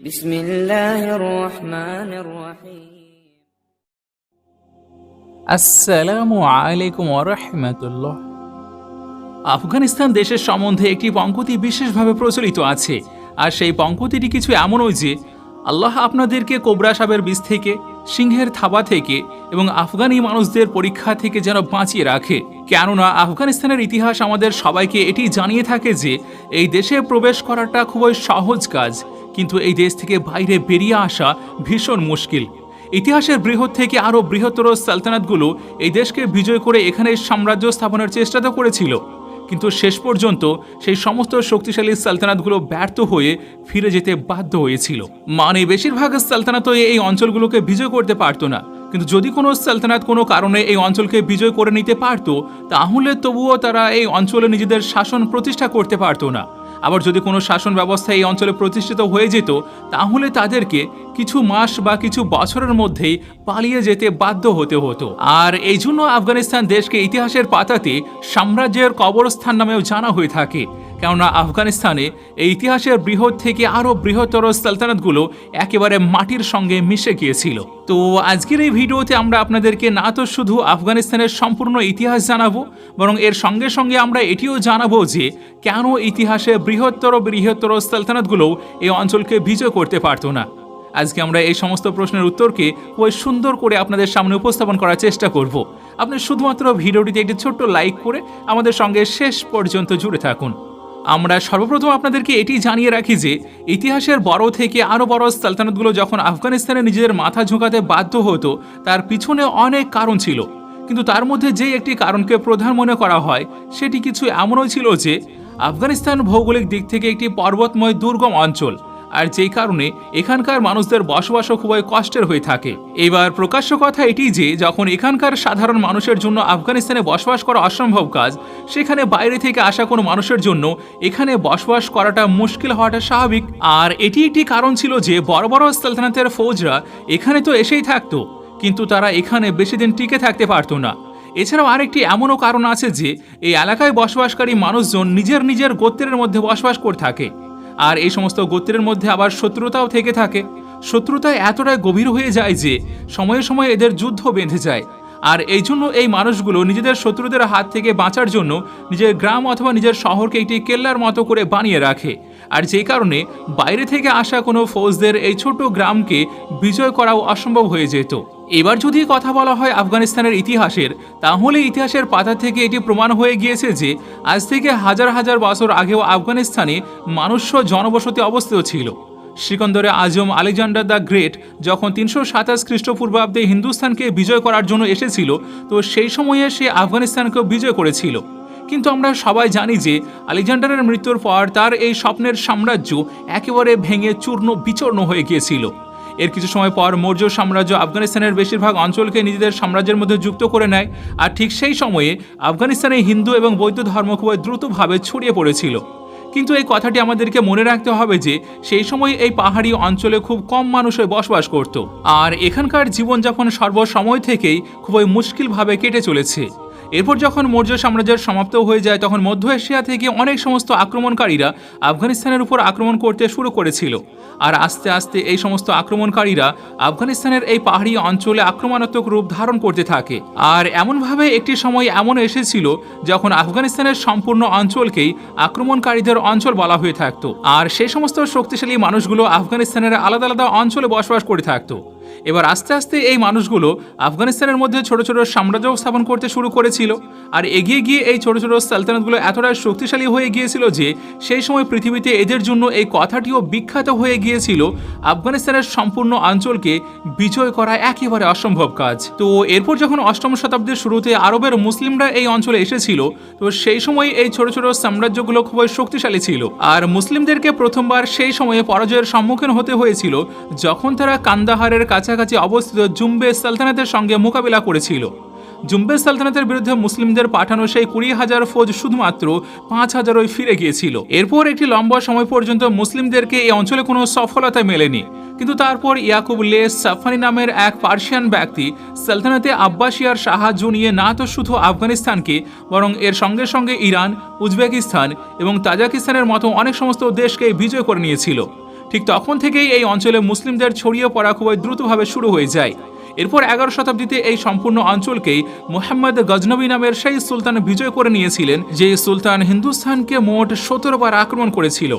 بسم الله الرحمن الرحيم আসসালামু আলাইকুম ওরহমতুল্লাহ আফগানিস্তান দেশের সম্বন্ধে একটি পঙ্কতি বিশেষভাবে প্রচলিত আছে আর সেই পঙ্কতিটি কিছু এমনই যে আল্লাহ আপনাদেরকে কোবরা সাপের বিষ থেকে সিংহের থাবা থেকে এবং আফগানি মানুষদের পরীক্ষা থেকে যেন বাঁচিয়ে রাখে। কেননা আফগানিস্তানের ইতিহাস আমাদের সবাইকে এটি জানিয়ে থাকে যে, এই দেশে প্রবেশ করাটা খুবই সহজ কাজ। কিন্তু এই দেশ থেকে বাইরে বেরিয়ে আসা ভীষণ মুশকিল। ইতিহাসের বৃহৎ থেকে আরও বৃহত্তর সালতানাতগুলো এই দেশকে বিজয় করে এখানে সাম্রাজ্য স্থাপনের চেষ্টা তো করেছিল। কিন্তু শেষ পর্যন্ত সেই সমস্ত শক্তিশালী সালতানাতগুলো ব্যর্থ হয়ে ফিরে যেতে বাধ্য হয়েছিল। মানে বেশিরভাগ সালতানাতই এই অঞ্চলগুলোকে বিজয় করতে পারতো না। কিন্তু যদি কোনো সালতানাত কোনো কারণে এই অঞ্চলকে বিজয় করে নিতে পারত, তাহলে তবুও তারা এই অঞ্চলে নিজেদের শাসন প্রতিষ্ঠা করতে পারতো না। আবার যদি কোনো শাসন ব্যবস্থা এই অঞ্চলে প্রতিষ্ঠিত হয়ে যেত, তাহলে তাদেরকে কিছু মাস বা কিছু বছরের মধ্যেই পালিয়ে যেতে বাধ্য হতে হতো। আর এই জন্য আফগানিস্তান দেশকে ইতিহাসের পাতাতে সাম্রাজ্যের কবরস্থান নামেও জানা হয়ে থাকে। কেননা আফগানিস্তানে এই ইতিহাসের বৃহৎ থেকে আরও বৃহত্তর সালতানাতগুলো একেবারে মাটির সঙ্গে মিশে গিয়েছিল। তো আজকের এই ভিডিওতে আমরা আপনাদেরকে না তো শুধু আফগানিস্তানের সম্পূর্ণ ইতিহাস জানাব, বরং এর সঙ্গে সঙ্গে আমরা এটিও জানাব যে কেন ইতিহাসে বৃহত্তর বৃহত্তর সালতানাতগুলো এই অঞ্চলকে বিজয় করতে পারতো না। আজকে আমরা এই সমস্ত প্রশ্নের উত্তরকে ওই সুন্দর করে আপনাদের সামনে উপস্থাপন করার চেষ্টা করব। আপনি শুধুমাত্র ভিডিওটিতে একটি ছোট্ট লাইক করে আমাদের সঙ্গে শেষ পর্যন্ত জুড়ে থাকুন। আমরা সর্বপ্রথম আপনাদেরকে এটি জানিয়ে রাখি যে ইতিহাসের বড় থেকে আরও বড় সালতানাতগুলো যখন আফগানিস্তানে নিজেদের মাথা ঝুঁকাতে বাধ্য হতো, তার পিছনে অনেক কারণ ছিল। কিন্তু তার মধ্যে যে একটি কারণকে প্রধান মনে করা হয়, সেটি কিছু এমনও ছিল যে আফগানিস্তান ভৌগোলিক দিক থেকে একটি পর্বতময় দুর্গম অঞ্চল। আর যেই কারণে এখানকার মানুষদের বসবাসও খুবই কষ্টের হয়ে থাকে। এবার প্রকাশ্য কথা এটি যে, যখন এখানকার সাধারণ মানুষের জন্য আফগানিস্তানে বসবাস করা অসম্ভব কাজ, সেখানে বাইরে থেকে আসা কোনো মানুষের জন্য এখানে বসবাস করাটা মুশকিল হওয়াটা স্বাভাবিক। আর এটি একটি কারণ ছিল যে, বড় বড় সালতানাতের ফৌজরা এখানে তো এসেই থাকতো, কিন্তু তারা এখানে বেশি দিন টিকে থাকতে পারতো না। এছাড়াও আরেকটি এমনও কারণ আছে যে, এই এলাকায় বসবাসকারী মানুষজন নিজের নিজের গোত্রের মধ্যে বসবাস করে থাকে। আর এই সমস্ত গোত্রের মধ্যে আবার শত্রুতাও থেকে থাকে। শত্রুতা এতটাই গভীর হয়ে যায় যে সময়ে সময়ে এদের যুদ্ধ বেঁধে যায়। আর এই জন্য এই মানুষগুলো নিজেদের শত্রুদের হাত থেকে বাঁচার জন্য নিজের গ্রাম অথবা নিজের শহরকে একটি কেল্লার মতো করে বানিয়ে রাখে। আর যেই কারণে বাইরে থেকে আসা কোনো ফৌজদের এই ছোট গ্রামকে বিজয় করাও অসম্ভব হয়ে যেত। এবার যদি কথা বলা হয় আফগানিস্তানের ইতিহাসের, তাহলে ইতিহাসের পাতা থেকে এটি প্রমাণ হয়ে গিয়েছে যে আজ থেকে হাজার হাজার বছর আগেও আফগানিস্তানে মানুষ্য জনবসতি অবস্থিত ছিল। সিকন্দরে আজম আলেকজান্ডার দ্য গ্রেট যখন তিনশো সাতাশ খ্রিস্টপূর্বাব্দে হিন্দুস্তানকে বিজয় করার জন্য এসেছিল, তো সেই সময়ে সে আফগানিস্তানকেও বিজয় করেছিল। কিন্তু আমরা সবাই জানি যে আলেকজান্ডারের মৃত্যুর পর তার এই স্বপ্নের সাম্রাজ্য একেবারে ভেঙে চূর্ণ বিচূর্ণ হয়ে গিয়েছিল। এর কিছু সময় পর মৌর্য সাম্রাজ্য আফগানিস্তানের বেশিরভাগ অঞ্চলকে নিজেদের সাম্রাজ্যের মধ্যে যুক্ত করে নেয়, আর ঠিক সেই সময়ে আফগানিস্তানে হিন্দু এবং বৌদ্ধ ধর্ম খুবই দ্রুতভাবে ছড়িয়ে পড়েছিল। কিন্তু এই কথাটি আমাদেরকে মনে রাখতে হবে যে, সেই সময় এই পাহাড়ি অঞ্চলে খুব কম মানুষই বসবাস করত। আর এখানকার জীবনযাপন সর্বসময় থেকেই খুবই মুশকিলভাবে কেটে চলেছে। এরপর যখন মৌর্য সাম্রাজ্যের সমাপ্ত হয়ে যায়, তখন মধ্য এশিয়া থেকে অনেক সমস্ত আক্রমণকারীরা আফগানিস্তানের উপর আক্রমণ করতে শুরু করেছিল। আর আস্তে আস্তে এই সমস্ত আক্রমণকারীরা আফগানিস্তানের এই পাহাড়ি অঞ্চলে আক্রমণাত্মক রূপ ধারণ করতে থাকে। আর এমনভাবে একটি সময় এমন এসেছিল যখন আফগানিস্তানের সম্পূর্ণ অঞ্চলকেই আক্রমণকারীদের অঞ্চল বলা হয়ে থাকতো। আর সেই সমস্ত শক্তিশালী মানুষগুলো আফগানিস্তানের আলাদা আলাদা অঞ্চলে বসবাস করে থাকতো। এবার আস্তে আস্তে এই মানুষগুলো আফগানিস্তানের মধ্যে ছোট ছোট সাম্রাজ্য স্থাপন করতে শুরু করেছিল। আর এগিয়ে গিয়ে এই ছোট ছোট সালতানাতগুলো এতটাই শক্তিশালী হয়ে গিয়েছিল যে সেই সময় পৃথিবীতে এদের জন্য এই কথাটিও বিখ্যাত হয়ে গিয়েছিল। আফগানিস্তানের সম্পূর্ণ অঞ্চলকে বিজয় করা একেবারে অসম্ভব কাজ। তো এরপর যখন অষ্টম শতাব্দীর শুরুতে আরবের মুসলিমরা এই অঞ্চলে এসেছিল, তো সেই সময় এই ছোট ছোট সাম্রাজ্যগুলো খুবই শক্তিশালী ছিল। আর মুসলিমদেরকে প্রথমবার সেই সময়ে পরাজয়ের সম্মুখীন হতে হয়েছিল, যখন তারা কান্দাহারের কাছাকাছি অবস্থিত জুম্বে সালতানাতের সঙ্গে মোকাবিলা করেছিল। জুম্বে সালতানাতের বিরুদ্ধে মুসলিমদের পাঠানো সেই কুড়ি হাজার ফৌজ শুধুমাত্র পাঁচ হাজারই ফিরে গিয়েছিল। এরপর একটি লম্বা সময় পর্যন্ত মুসলিমদেরকে এই অঞ্চলে কোনো সফলতা মেলেনি। কিন্তু তারপর ইয়াকুব লে সাফানি নামের এক পার্সিয়ান ব্যক্তি সালতানাতে আব্বাসিয়ার সাহায্য নিয়ে না তো শুধু আফগানিস্তানকে, বরং এর সঙ্গে সঙ্গে ইরান, উজবেকিস্তান এবং তাজাকিস্তানের মতো অনেক সমস্ত দেশকে বিজয় করে নিয়েছিল। ঠিক তখন থেকেই এই অঞ্চলে মুসলিমদের ছড়িয়ে পড়া খুবই দ্রুতভাবে শুরু হয়ে যায়। এরপর এগারো শতাব্দীতে এই সম্পূর্ণ অঞ্চলকেই মোহাম্মদ গজনবী নামের সেই সুলতান বিজয় করে নিয়েছিলেন, যে সুলতান হিন্দুস্তানকে মোট সতেরো বার আক্রমণ করেছিল।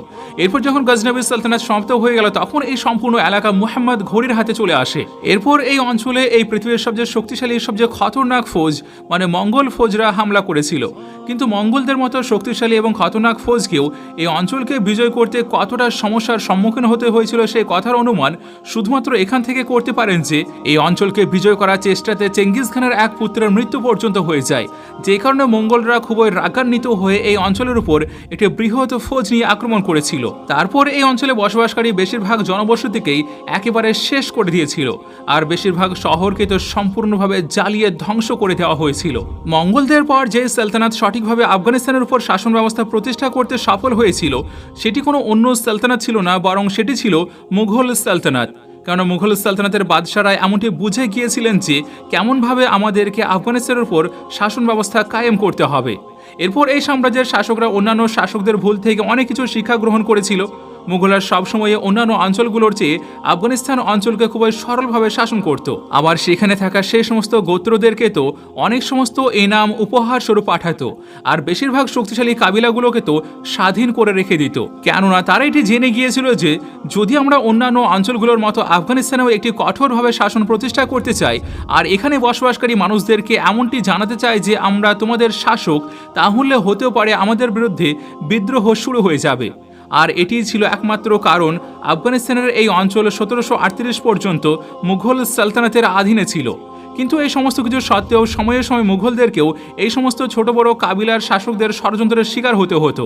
এরপর যখন গজনবী সালতানাত সমাপ্ত হয়ে গেল, তখন এই সম্পূর্ণ এলাকা মুহাম্মদ ঘড়ির হাতে চলে আসে। এরপর এই অঞ্চলে এই পৃথিবীর সবচেয়ে শক্তিশালী, সবচেয়ে খতরনাক ফৌজ মানে মঙ্গল ফৌজরা হামলা করেছিল। কিন্তু মঙ্গলদের মতো শক্তিশালী এবং খতরনাক ফৌজকেও এই অঞ্চলকে বিজয় করতে কতটা সমস্যার সম্মুখীন হতে হয়েছিল সেই কথার অনুমান শুধুমাত্র এখান থেকে করতে পারেন যে, এই অঞ্চলকে বিজয় করার চেষ্টাতে চেঙ্গিস খানের এক পুত্রের মৃত্যু পর্যন্ত হয়ে যায়। যে কারণে মঙ্গলরা খুবই রাগান্বিত হয়ে এই অঞ্চলের উপর একটি বৃহৎ ফৌজ নিয়ে আক্রমণ করেছিল। তারপর এই অঞ্চলে বসবাসকারী বেশিরভাগ জনবসতিকেই একেবারে শেষ করে দিয়েছিল। আর বেশিরভাগ শহরকে তো সম্পূর্ণভাবে জ্বালিয়ে ধ্বংস করে দেওয়া হয়েছিল। মঙ্গলদের পর যে সালতানাত সঠিকভাবে আফগানিস্তানের উপর শাসন ব্যবস্থা প্রতিষ্ঠা করতে সফল হয়েছিল, সেটি কোনো অন্য সালতানাত ছিল না, বরং সেটি ছিল মুঘল সালতানাত। কারণ মুঘল সালতানাতের বাদশারা এমনটি বুঝে গিয়েছিলেন যে কেমনভাবে আমাদেরকে আফগানিস্তানের উপর শাসন ব্যবস্থা কায়েম করতে হবে। এরপর এই সাম্রাজ্যের শাসকরা অন্যান্য শাসকদের ভুল থেকে অনেক কিছু শিক্ষা গ্রহণ করেছিল। মুঘলরা সবসময় অন্যান্য অঞ্চলগুলোর চেয়ে আফগানিস্তান অঞ্চলকে খুবই সরলভাবে শাসন করত। আবার সেখানে থাকা সেই সমস্ত গোত্রদেরকে তো অনেক সমস্ত এনাম উপহার স্বরূপ পাঠাতো। আর বেশিরভাগ শক্তিশালী কাবিলাগুলোকে তো স্বাধীন করে রেখে দিত। কেননা তারা এটি জেনে গিয়েছিল যে যদি আমরা অন্যান্য অঞ্চলগুলোর মতো আফগানিস্তানেও একটি কঠোরভাবে শাসন প্রতিষ্ঠা করতে চাই, আর এখানে বসবাসকারী মানুষদেরকে এমনটি জানাতে চাই যে আমরা তোমাদের শাসক, তাহলে হতেও পারে আমাদের বিরুদ্ধে বিদ্রোহ শুরু হয়ে যাবে। আর এটি ছিল একমাত্র কারণ আফগানিস্তানের এই অঞ্চল সতেরোশো আটত্রিশ পর্যন্ত মুঘল সালতানাতের অধীনে ছিল। কিন্তু এই সমস্ত কিছু সত্ত্বেও সময়ে সময় মুঘলদেরকেও এই সমস্ত ছোট বড় কাবিলার শাসকদের ষড়যন্ত্রের শিকার হতে হতো।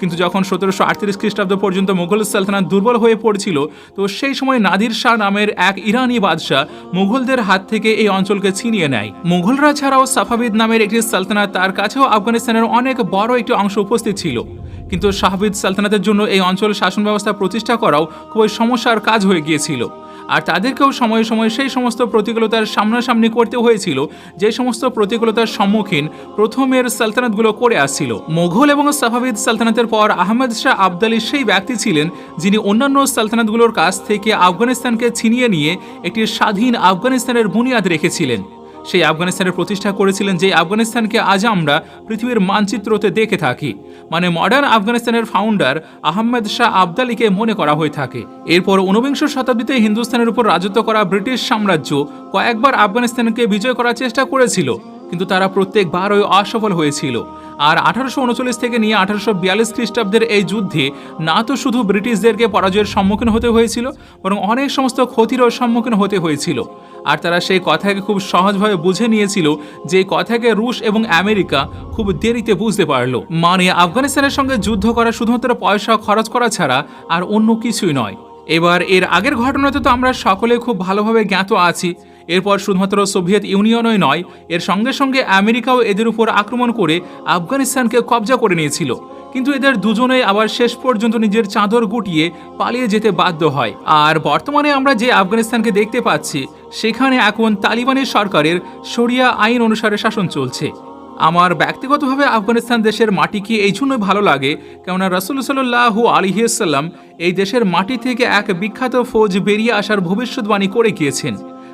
কিন্তু যখন সতেরোশো আটত্রিশ খ্রিস্টাব্দ পর্যন্ত মুঘল সালতানাত দুর্বল হয়ে পড়ছিল, তো সেই সময় নাদির শাহ নামের এক ইরানি বাদশাহ মুঘলদের হাত থেকে এই অঞ্চলকে ছিনিয়ে নেয়। মুঘলরা ছাড়াও সাফাবিদ নামের একটি সালতানাত তার কাছেও আফগানিস্তানের অনেক বড় একটি অংশ উপস্থিত ছিল। কিন্তু শাহবিদ সালতানাতের জন্য এই অঞ্চল শাসন ব্যবস্থা প্রতিষ্ঠা করাও খুবই সমস্যার কাজ হয়ে গিয়েছিল। আর তাদেরকেও সময়ে সময়ে সেই সমস্ত প্রতিকূলতার সামনাসামনি করতে হয়েছিল, যে সমস্ত প্রতিকূলতার সম্মুখীন প্রথমের সালতানাতগুলো করে আসছিল। মোঘল এবং সাফাবিদ সালতানাতের পর আহমেদ শাহ আবদালি সেই ব্যক্তি ছিলেন যিনি অন্যান্য সালতানাতগুলোর কাছ থেকে আফগানিস্তানকে ছিনিয়ে নিয়ে একটি স্বাধীন আফগানিস্তানের বুনিয়াদ রেখেছিলেন। সেই আফগানিস্তানের প্রতিষ্ঠা করেছিলেন যে আফগানিস্তানকে আজ আমরা পৃথিবীর মানচিত্রতে দেখে থাকি। মানে মডার্ন আফগানিস্তানের ফাউন্ডার আহমেদ শাহ আবদালিকে মনে করা হয়ে থাকে। এরপর ঊনবিংশ শতাব্দীতে হিন্দুস্তানের উপর রাজত্ব করা ব্রিটিশ সাম্রাজ্য কয়েকবার আফগানিস্তানকে বিজয় করার চেষ্টা করেছিল। কিন্তু তারা প্রত্যেকবারই অসফল হয়েছিল। আর আঠারোশো উনচল্লিশ থেকে নিয়ে আঠারোশো বিয়াল্লিশ খ্রিস্টাব্দের এই যুদ্ধে না তো শুধু ব্রিটিশদেরকে পরাজয়ের সম্মুখীন হতে হয়েছিল, বরং অনেক সমস্ত ক্ষতিরও সম্মুখীন হতে হয়েছিল। আর তারা সেই কথাকে খুব সহজভাবে বুঝে নিয়েছিল যে কথাকে রুশ এবং আমেরিকা খুব দেরিতে বুঝতে পারল। মানে আফগানিস্তানের সঙ্গে যুদ্ধ করা শুধুমাত্র পয়সা খরচ করা ছাড়া আর অন্য কিছুই নয়। এবার এর আগের ঘটনাতে তো আমরা সকলে খুব ভালোভাবে জ্ঞাত আছি এরপর শুধুমাত্র সোভিয়েত ইউনিয়নই নয়, এর সঙ্গে সঙ্গে আমেরিকাও এদের উপর আক্রমণ করে আফগানিস্তানকে কবজা করে নিয়েছিল। কিন্তু এদের দুজনেই আবার শেষ পর্যন্ত নিজের চাদর গুটিয়ে পালিয়ে যেতে বাধ্য হয়। আর বর্তমানে আমরা যে আফগানিস্তানকে দেখতে পাচ্ছি, সেখানে এখন তালিবানের সরকারের শরিয়া আইন অনুসারে শাসন চলছে। আমার ব্যক্তিগতভাবে আফগানিস্তান দেশের মাটিকে এই জন্যই ভালো লাগে? কেননা রসুল সাল্লাহু আলিহাল্লাম এই দেশের মাটি থেকে এক বিখ্যাত ফৌজ বেরিয়ে আসার ভবিষ্যৎবাণী করে গিয়েছেন।